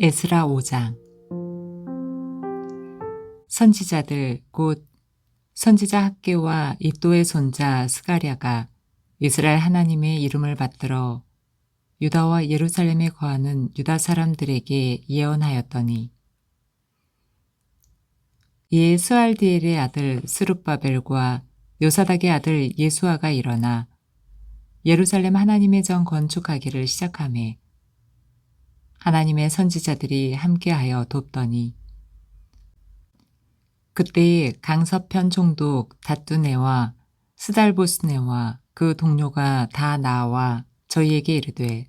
에스라 5장. 선지자들 곧 선지자 학계와 이또의 손자 스가랴가 이스라엘 하나님의 이름을 받들어 유다와 예루살렘에 거하는 유다 사람들에게 예언하였더니 이에 스알디엘의 아들 스룹바벨과 요사닥의 아들 예수아가 일어나 예루살렘 하나님의 전 건축하기를 시작하매 하나님의 선지자들이 함께하여 돕더니 그때에 강서편 총독 다뚜네와 스달보스네와 그 동료가 다 나와 저희에게 이르되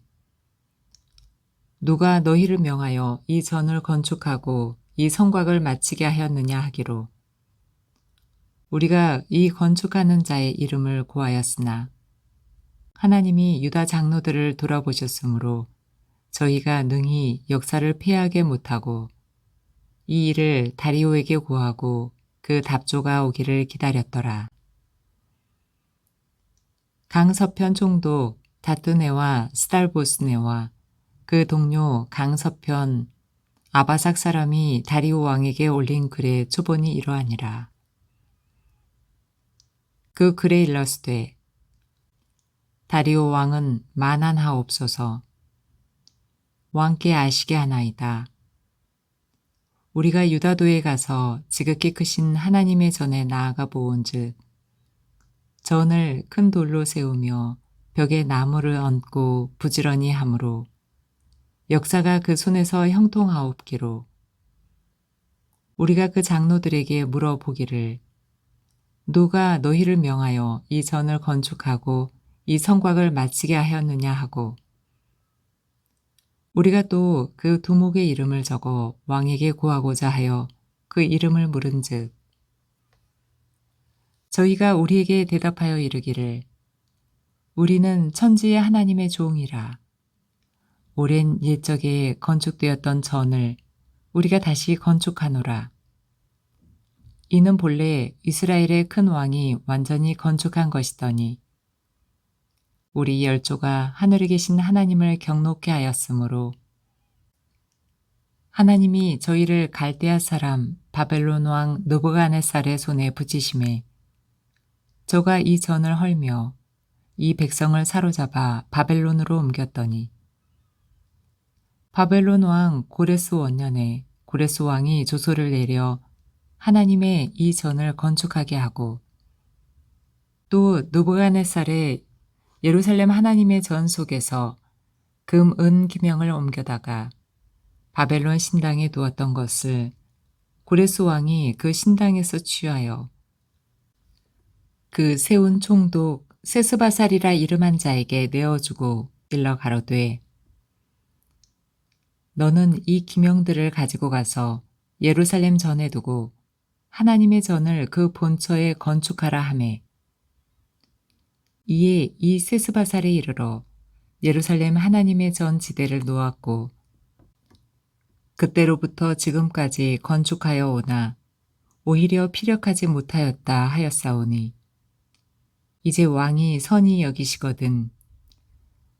누가 너희를 명하여 이 전을 건축하고 이 성곽을 마치게 하였느냐 하기로 우리가 이 건축하는 자의 이름을 고하였으나 하나님이 유다 장로들을 돌아보셨으므로 저희가 능히 역사를 피하게 못하고 이 일을 다리오에게 구하고 그 답조가 오기를 기다렸더라. 강서편 총독 다뜨네와 스달보스네와 그 동료 강서편 아바삭 사람이 다리오 왕에게 올린 글의 초본이 이러하니라. 그 글에 일러스되 다리오 왕은 만한하옵소서 왕께 아시게 하나이다. 우리가 유다도에 가서 지극히 크신 하나님의 전에 나아가 보온즉 전을 큰 돌로 세우며 벽에 나무를 얹고 부지런히 하므로 역사가 그 손에서 형통하옵기로 우리가 그 장로들에게 물어보기를 누가 너희를 명하여 이 전을 건축하고 이 성곽을 마치게 하였느냐 하고 우리가 또 그 두목의 이름을 적어 왕에게 구하고자 하여 그 이름을 물은즉 저희가 우리에게 대답하여 이르기를 우리는 천지의 하나님의 종이라. 오랜 옛적에 건축되었던 전을 우리가 다시 건축하노라. 이는 본래 이스라엘의 큰 왕이 완전히 건축한 것이더니 우리 열조가 하늘에 계신 하나님을 경록케 하였으므로 하나님이 저희를 갈대아 사람 바벨론 왕 느부갓네살의 손에 붙이심에 저가 이 전을 헐며 이 백성을 사로잡아 바벨론으로 옮겼더니 바벨론 왕 고레스 원년에 고레스 왕이 조소를 내려 하나님의 이 전을 건축하게 하고 또 느부갓네살의 예루살렘 하나님의 전 속에서 금, 은, 기명을 옮겨다가 바벨론 신당에 두었던 것을 고레스 왕이 그 신당에서 취하여 그 세운 총독 세스바살이라 이름한 자에게 내어주고 일러 가로되 너는 이 기명들을 가지고 가서 예루살렘 전에 두고 하나님의 전을 그 본처에 건축하라 하매 이에 이 세스바살에 이르러 예루살렘 하나님의 전 지대를 놓았고 그때로부터 지금까지 건축하여 오나 오히려 피력하지 못하였다 하였사오니 이제 왕이 선이 여기시거든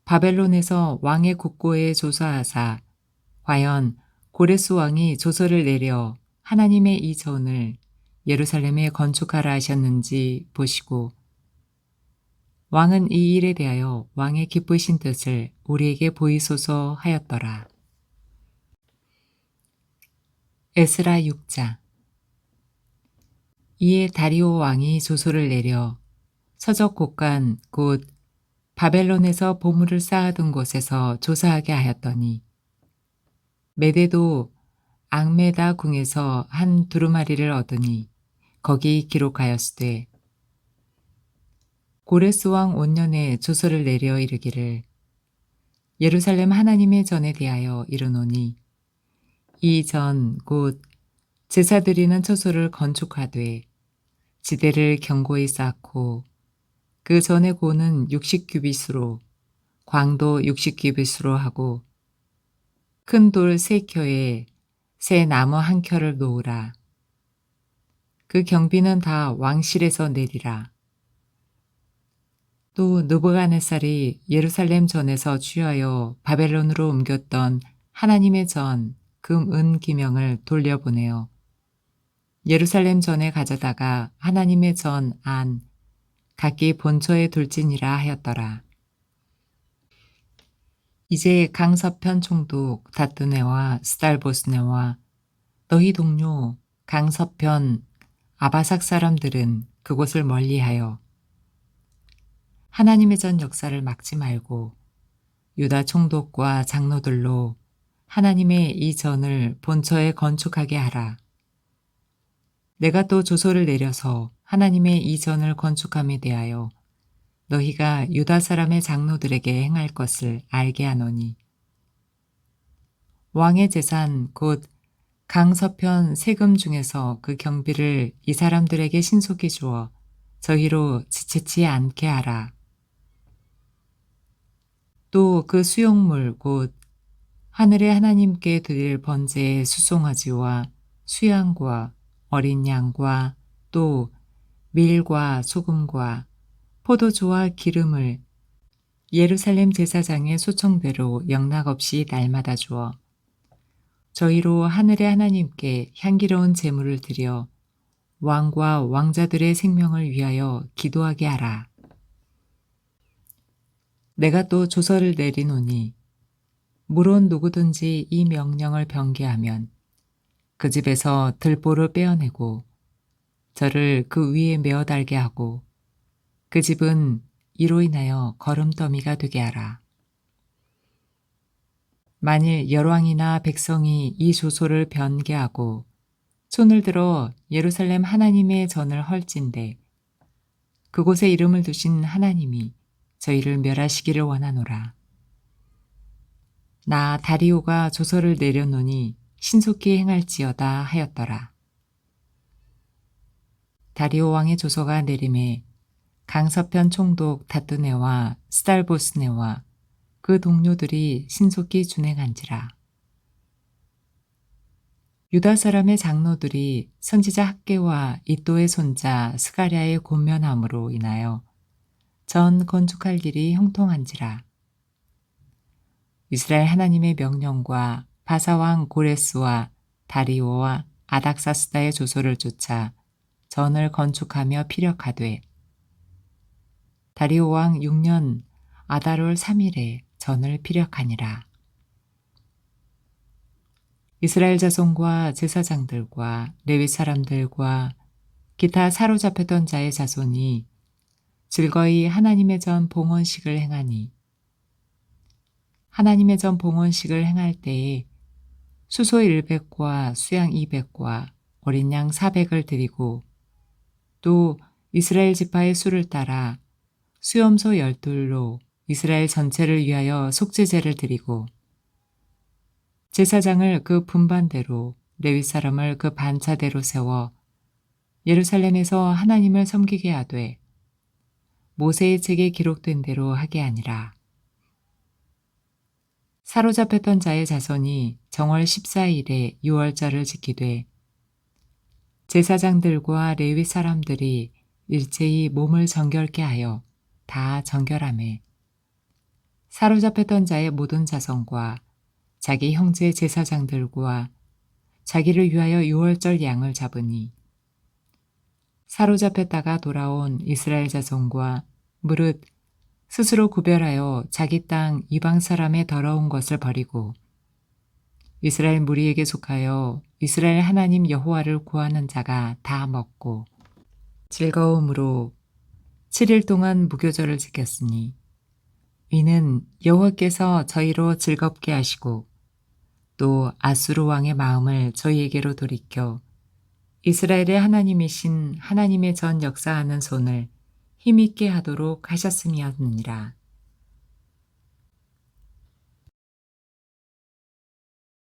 바벨론에서 왕의 국고에 조사하사 과연 고레스 왕이 조서를 내려 하나님의 이 전을 예루살렘에 건축하라 하셨는지 보시고 왕은 이 일에 대하여 왕의 기쁘신 뜻을 우리에게 보이소서 하였더라. 에스라 6장 이에 다리오 왕이 조소를 내려 서적 곳간 곧 바벨론에서 보물을 쌓아둔 곳에서 조사하게 하였더니 메데도 앙메다 궁에서 한 두루마리를 얻으니 거기 기록하였으되 고레스 왕 5년에 조서를 내려 이르기를 예루살렘 하나님의 전에 대하여 이르노니 이 전 곧 제사 드리는 처소를 건축하되 지대를 견고히 쌓고 그 전의 고는 60규빗으로 광도 60규빗으로 하고 큰 돌 세 켜에 새 나무 한 켜를 놓으라. 그 경비는 다 왕실에서 내리라. 또 느부갓네살이 예루살렘 전에서 취하여 바벨론으로 옮겼던 하나님의 전 금, 은 기명을 돌려보내어 예루살렘 전에 가져다가 하나님의 전 안 각기 본처에 둘지니라 하였더라. 이제 강서편 총독 다뚜네와 스달보스네와 너희 동료 강서편 아바삭 사람들은 그곳을 멀리하여 하나님의 전 역사를 막지 말고 유다 총독과 장로들로 하나님의 이 전을 본처에 건축하게 하라. 내가 또 조소를 내려서 하나님의 이 전을 건축함에 대하여 너희가 유다 사람의 장로들에게 행할 것을 알게 하노니 왕의 재산 곧 강서편 세금 중에서 그 경비를 이 사람들에게 신속히 주어 저희로 지체치 않게 하라. 또 그 수용물 곧 하늘의 하나님께 드릴 번제의 수송아지와 수양과 어린 양과 또 밀과 소금과 포도주와 기름을 예루살렘 제사장의 소청대로 영락없이 날마다 주어 저희로 하늘의 하나님께 향기로운 제물을 드려 왕과 왕자들의 생명을 위하여 기도하게 하라. 내가 또 조서를 내리노니 물론 누구든지 이 명령을 변개하면 그 집에서 들보를 빼어내고 저를 그 위에 메어 달게 하고 그 집은 이로 인하여 걸음더미가 되게 하라. 만일 열왕이나 백성이 이 조소를 변개하고 손을 들어 예루살렘 하나님의 전을 헐진대 그곳에 이름을 두신 하나님이 저희를 멸하시기를 원하노라. 나 다리오가 조서를 내려놓니 신속히 행할지어다 하였더라. 다리오 왕의 조서가 내림에 강서편 총독 다뚜네와 스달보스네와 그 동료들이 신속히 준행한지라. 유다 사람의 장로들이 선지자 학계와 이또의 손자 스가랴의 곤면함으로 인하여 전 건축할 일이 형통한지라. 이스라엘 하나님의 명령과 바사왕 고레스와 다리오와 아닥사스다의 조소를 쫓아 전을 건축하며 피력하되 다리오 왕 6년 아다롤 3일에 전을 피력하니라. 이스라엘 자손과 제사장들과 레위 사람들과 기타 사로잡혔던 자의 자손이 즐거이 하나님의 전 봉헌식을 행하니. 하나님의 전 봉헌식을 행할 때에 수소 100과 수양 200과 어린 양 400을 드리고 또 이스라엘 지파의 수를 따라 수염소 열둘로 이스라엘 전체를 위하여 속죄제를 드리고 제사장을 그 분반대로 레위 사람을 그 반차대로 세워 예루살렘에서 하나님을 섬기게 하되 모세의 책에 기록된 대로 하게 아니라 사로잡혔던 자의 자손이 정월 14일에 유월절을 지키되 제사장들과 레위 사람들이 일제히 몸을 정결케 하여 다 정결함에 사로잡혔던 자의 모든 자손과 자기 형제 제사장들과 자기를 위하여 유월절 양을 잡으니 사로잡혔다가 돌아온 이스라엘 자손과 무릇 스스로 구별하여 자기 땅 이방 사람의 더러운 것을 버리고 이스라엘 무리에게 속하여 이스라엘 하나님 여호와를 구하는 자가 다 먹고 즐거움으로 7일 동안 무교절을 지켰으니 이는 여호와께서 저희로 즐겁게 하시고 또 아수르 왕의 마음을 저희에게로 돌이켜 이스라엘의 하나님이신 하나님의 전 역사하는 손을 힘있게 하도록 하셨음이었느니라.